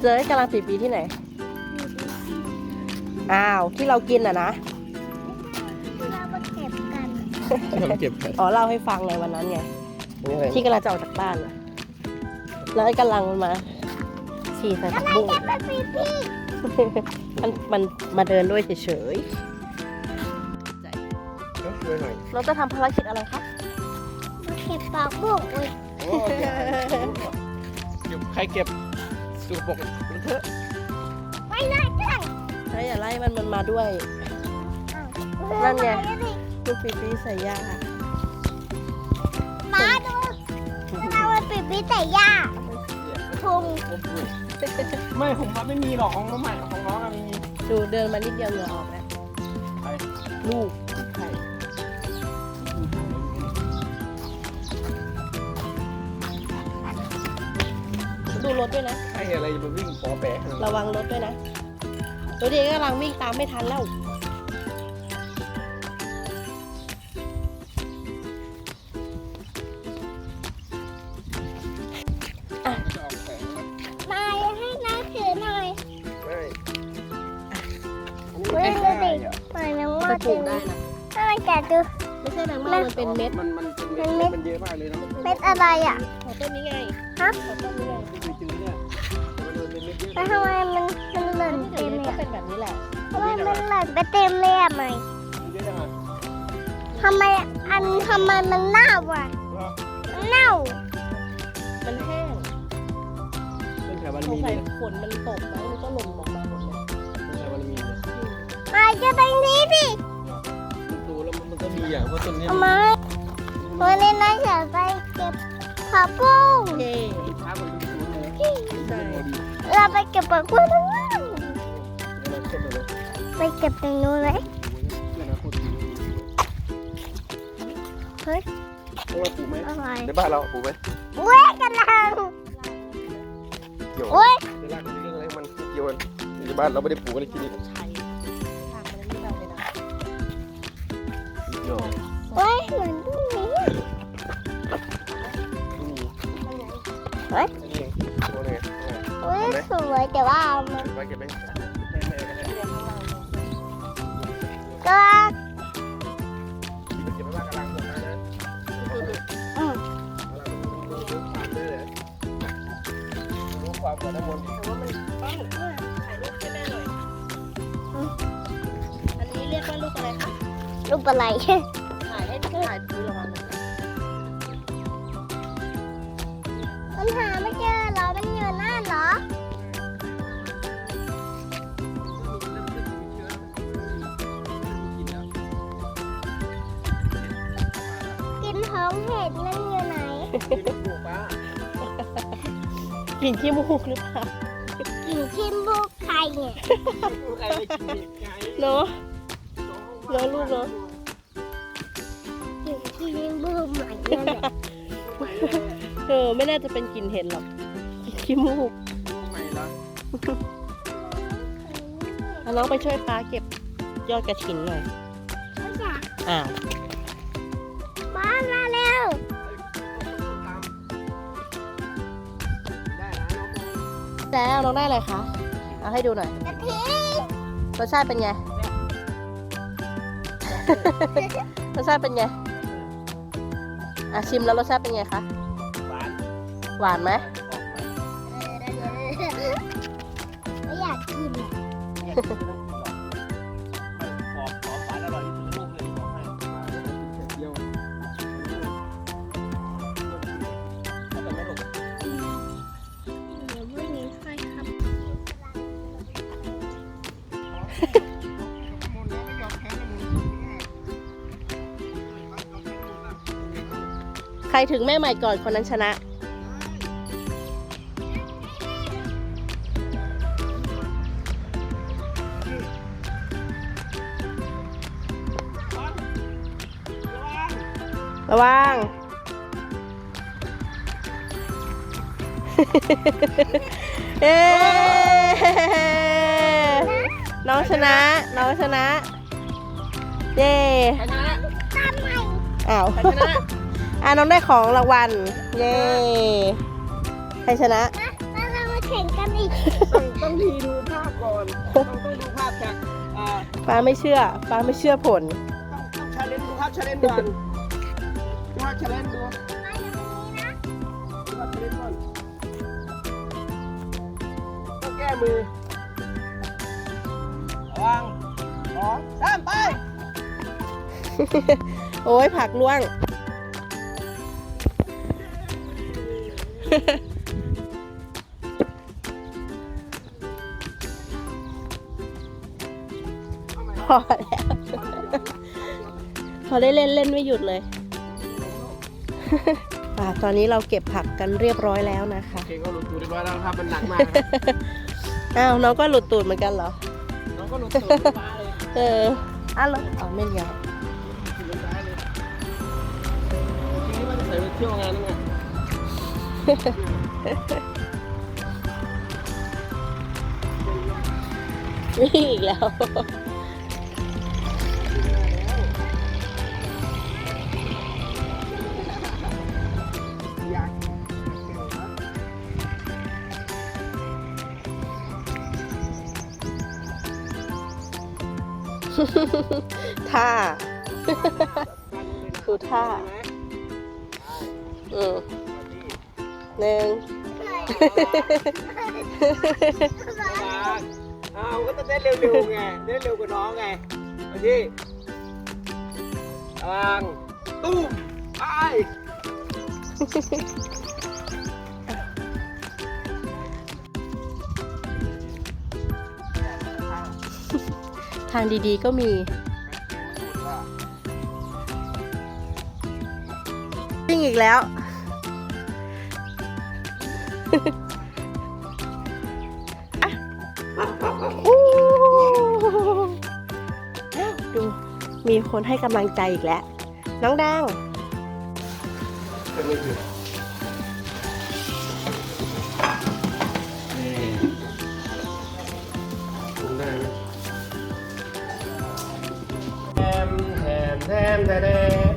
เจอกำลังปีปีที่ไหน อ้าว ที่เรากินอะนะ เรามาเก็บกันเราเก็บกันอ๋อเล่าให้ฟังไงวันนั้นไง นี่อะไรที่กำลังจะออกจากบ้านอะแล้วไอ้กำลังมาฉี่ใส่ผักบุ้งเก็บไปพี่พี่มันมันมาเดินด้วยเฉยก็ช่วยหน่อยๆ เราจะทำภารกิจอะไรคะ มาเก็บปากบุ้งอุ้ย โอ้เก็บใครเก็บสุกปรกเถอะไม่ได้จ้ะใช่อย่าไล่มันมันมาด้วย นั่นไง ลูกปีปีใส่ยามาดูเราไปปิดพี่แต่ย่าทุงไม่ของมันไม่มีหรอกของน้องใหม่ของน้องอะไม่มีดูเดินมานิดเดียวเหงื่อออกแล้วใครลูกใค ดูรถด้วยนะใครอะไรจะมาวิ่งปอแปะระวังรถด้วยนะตัวเด็กกำลังวิ่งตามไม่ทันแล้ว จะออกแสงนายให้น้าถือหน่อยไม่เว้ยดูดิเหมือนน้องว่าจะปถืลูอกได้นะ ถ้ามันแกะดู ไม่ใช่แมงเม่ามันเป็นเม็ดมันมันเป็นเม็ดมันเยอะมากเลยนะเม็ดอะไรอะ ขอต้นนี้ไงฮะขอต้นนี้ไงไป แล้วทำไมมันมันหล่นเต็มเต็มมก็เลยเป็นแบบนี้แหละทำไมมันหล่นไปเต็มเลยอะไหมเยอะจังอะทำไมอันทำไมมันเน่าอะมันเน่ามันแห้งเป็นแถวบารสงมีสัเลยฝนมันตกแล้วมันก็หล่นออกมาหมดเลยเป็นแถวบารมีเลยมาจะตรงนี้ดิดูแล้วมันก็มีอย่างเพราะต้นนี้ เอามาวันนี้นายจะไปเก็บผักบุ้ง เย่ ไปเก็บผักบุ้งทั้งนั้นเราเก็บเลยไปเก็บตรงนู้นเลยเพื่อนนะคนดีเฮ้ยต้องมาปลูกไหมอะไรในบ้านเราปลูกไหมเว้ยกำลังเกี่ยวเว้ยในรากมันเรื่องอะไรมันเกี่ยวกันในบ้านเราไม่ได้ปลูกอะไรกินนี่ใช่ทางมันไม่ได้เลยน แต่ว่าเอามันไปเก็บไปก็เก็บไปบ้ากำลังหมดนะอืมรู้ความก่อนน้ำมนต์แต่ว่ามันต้องถ่ายรูปให้แม่หน่อยอันนี้เรียกว่าลูกอะไรคะรูปอะไรถ่ายให้ถ่ายดูระ องเห็ดนั่นอยู่ไหนกลิ่นขี้มูกหรือเปล่ากินขี้มูกใครเนี่ยเนาะเนาะลูกเนาะกินขี้มูกใหม่นั่นแหละเออไม่น่าจะเป็นกลิ่นเห็นหรอกกลิ่นขี้มูกเอาน้องไปช่วยป้าเก็บยอดกระถินหน่อยไม่อยากอ้า วบ้านมาเร็วแล้วน้องได้อะไรคะ เอาให้ดูหน่อยกะทิรสชาติเป็นไง รสชาติเป็นไง อะชิมแล้วรสชาติเป็นไงคะ หวานไหมไม่อยากกินอะ รถึงแม่ใหม่ก่อนคนนั้นชนะ ระวัง เอ้น้องชนะ น้องชนะ เย้ตามใหม่อ้าว อะน้องได้ของรางวัล เย้ ใครชนะนะข่งกันอีกต้องต้องดีดูภาพก่อน ต้องต้องดูภาพจากอ่าป้าไม่เชื่อป้าไม่เชื่อผล ต้องต้องชาเลนจ์ดูภาพชาเลนจ์ก่อนดูภาพชาเลนจ์ดูดูภาพชาเลนจ์ก่อนต้องแก้มือระวังสองสามไป โอ้ยผักล่วง พอแล้ว พอได้เล่นเล่นไม่หยุดเลยอ่าตอนนี้เราเก็บผักกันเรียบร้อยแล้วนะคะเก่งก็หลุดตูดเรียบร้อยแล้วครับมันหนักมากครับอ้าวน้องก็หลุดตูดเหมือนกันเหรอ น้องก็หลุดตูดเรียบร้อยเลย เอออ้าวเหรออ๋อไม่เลี้ยว หลุดเรียบร้อยเลยจริงๆนี่มันจะใส่ไปเที่ยวงานนึงไง วิ่งอีกแล้วอยากเก่งนะท่าดูท่า อืม หนึ่งอ้าวก็จะได้เร็วๆไงได้เร็วกว่าน้องไงมาที่วางตุ้มไปทางดีๆก็มี วิ่งอีกแล้วอะอู้ ดูมีคนให้กำลังใจอีกแล้ว น้องดังไม่ถึงได้ไหมแทมแทมแทมแทม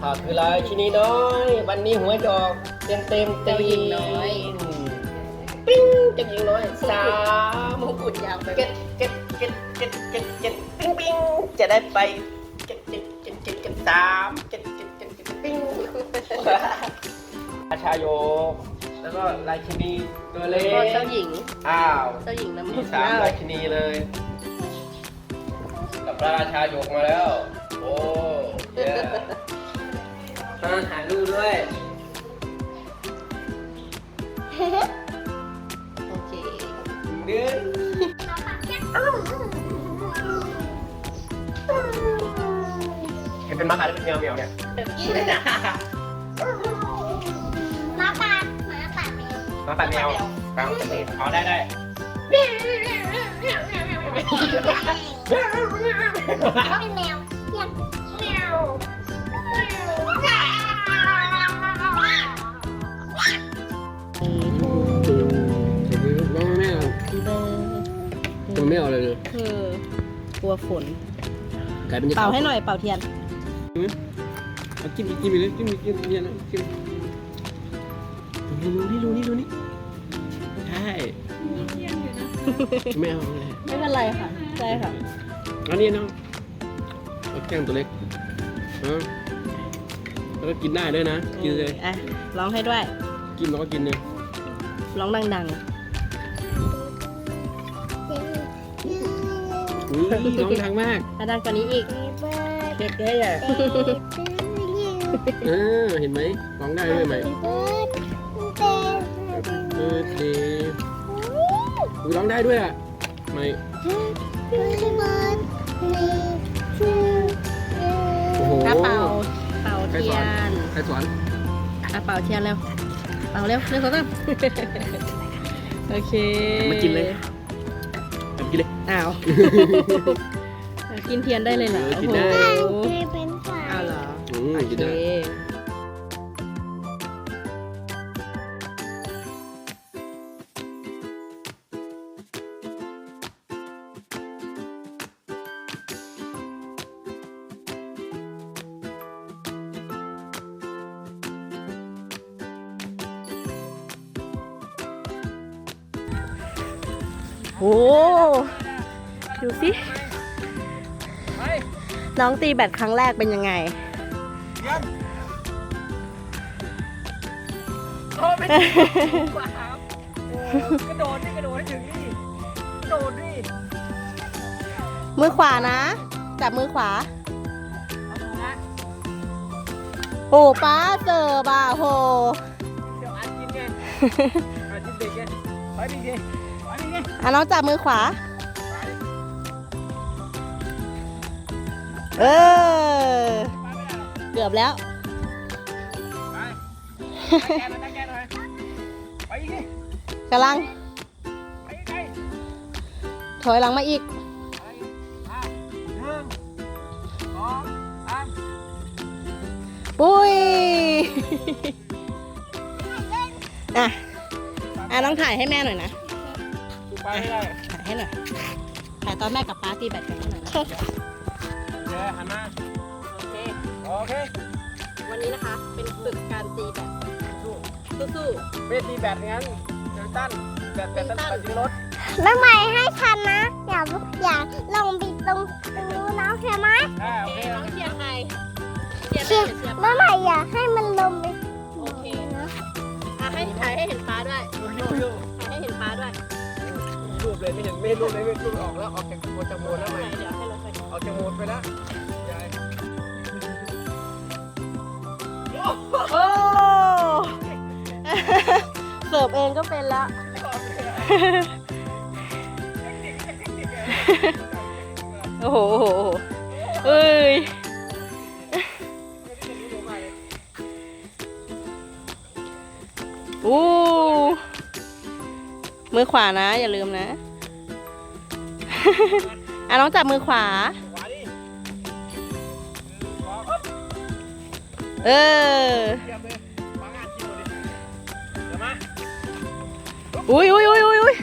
ข้าคือลายชินีน้อย วันนี้หัวจอก เต็มเต็มเต็มเจ้าหญิงน้อย ปิ้งเจ้าหญิงน้อยสามมงกุฎยาวไปเก็ตเก็ตเก็ตเก็ตเก็ตเก็ตปิ้งปิ้งจะได้ไปเก็ตเก็ตเก็ตเก็ตเก็ตสามเก็ตเก็ตเก็ตเก็ตปิ้งราชาโย แล้วก็ราชินีตัวเล็กเจ้าหญิง อ้าวเจ้าหญิงน้ำมีสามราชินีเลยกับพระราชาโยกมาแล้ว โอ้เยอะมาถ่ายรูปด้วย เดือนเห็นเป็นม้าขาวหรือเป็นแมวแมวเนี่ยหมาป่าหมาป่าแมวม้าปัดแมวกลางสเตจอ๋อได้ได้เขาเป็นแมวเรียกแมวน้อง ไม่เอาเลยเลยเออกลัวฝน กลายเป็นเป่าให้หน่อยเป่าเทียน เอากินอีกกินไปเลยกินอีกกินเนี่ยนะกินดูนี่ดูนี่ดูนี่ใช่ไม่เอาเลยไม่เป็นไรค่ะใช่ค่ะอันนี้น้องเอาแก้มตัวเล็กนะแล้วก็กินได้ด้วยนะ กินเลย อะร้องให้ด้วย กินแล้วก็กินเลยร้องดังอุ้ น้องดังมากๆถ้าดังกว่านี้อีกเด็กได้อะเออเห็นไหมร้องได้ด้วยไหมเออเทอุ้ยร้องได้ด้วยอะไม่โอ้โหถ้าเป่าเป่าเทียนใครสอนอะเป่าเทียนเร็วเป่าเร็วเร็วสองสามโอเค มากินเลยมา กินเลย อ้าว กินเทียนได้เลยเหรอเออกินได้ โอ้โหเป็นฝ่ายอ้าวเหรออืมโอกินเคได้ โอ้ดูสิน้องตีแบตครั้งแรกเป็นยังไงโอ้ไม่ถึงกว่าครับโอ้กระโดดนี่กระโดดให้ถึงนี่กระโดดนี่มือขวานะ จับมือขวาเอาละโอ้ป้าเจอบ่าโหเดี๋ยวอันกินไงอันกินเด็กไงไปดิไงไปดิไง อะน้องจับมือขวา เออ เกือบแล้ว ไปแกนแกดิกำลัง ไปไกลถอยหลังมาอีก ไปอะหนึ่งสองสามปุ้ย อะ อะน้องถ่ายให้แม่หน่อยนะ ไปไม่ได้ถ่ายให้หน่อยถ่ายตอนแม่กับป้าตีแบตกันให้หน่อยนะเดี๋ยวหันมาโอเค โอเควันนี้นะคะ เป็นฝึกการตีแบตสู้สู้เวทีแบตงั้นเดี๋ยวตั้นแบตแบตตั้นแบตที่รถแล้วใหม่ให้ฉันนะ อย่าอย่าลงไปตรงตรงนู้นนะโอเคไหมอ่าๆโอโอเคเคน้องเชียร์ใครเชียร์เชีแม่ยหรือเชียร์แล้วใหม่อย่าให้มันลงไปโอเคนะอะให้ถ่ายให้เห็นป้าด้วย ยูยูยูถ่ายให้เห็นป้าด้วย รูปเลยไม่เห็นไม่เห็นรูปเลยไม่รูปออกแล้วออกจากโมจากโมแล้วไหมเดี๋ยวให้รถไปออกจากโมไปแล้วยายโอ้เสิร์ฟเองก็เป็นล้วโอ้โหโอ้โหโอ้ มือขวานะ อย่าลืมนะ อะน้องจับมือขวาขวาดิเออเทียบเลยวางงานกินหมดดิเดี๋ยวมาอุ้ยอุ้ยอุ้ยอุ้ยอุ้ย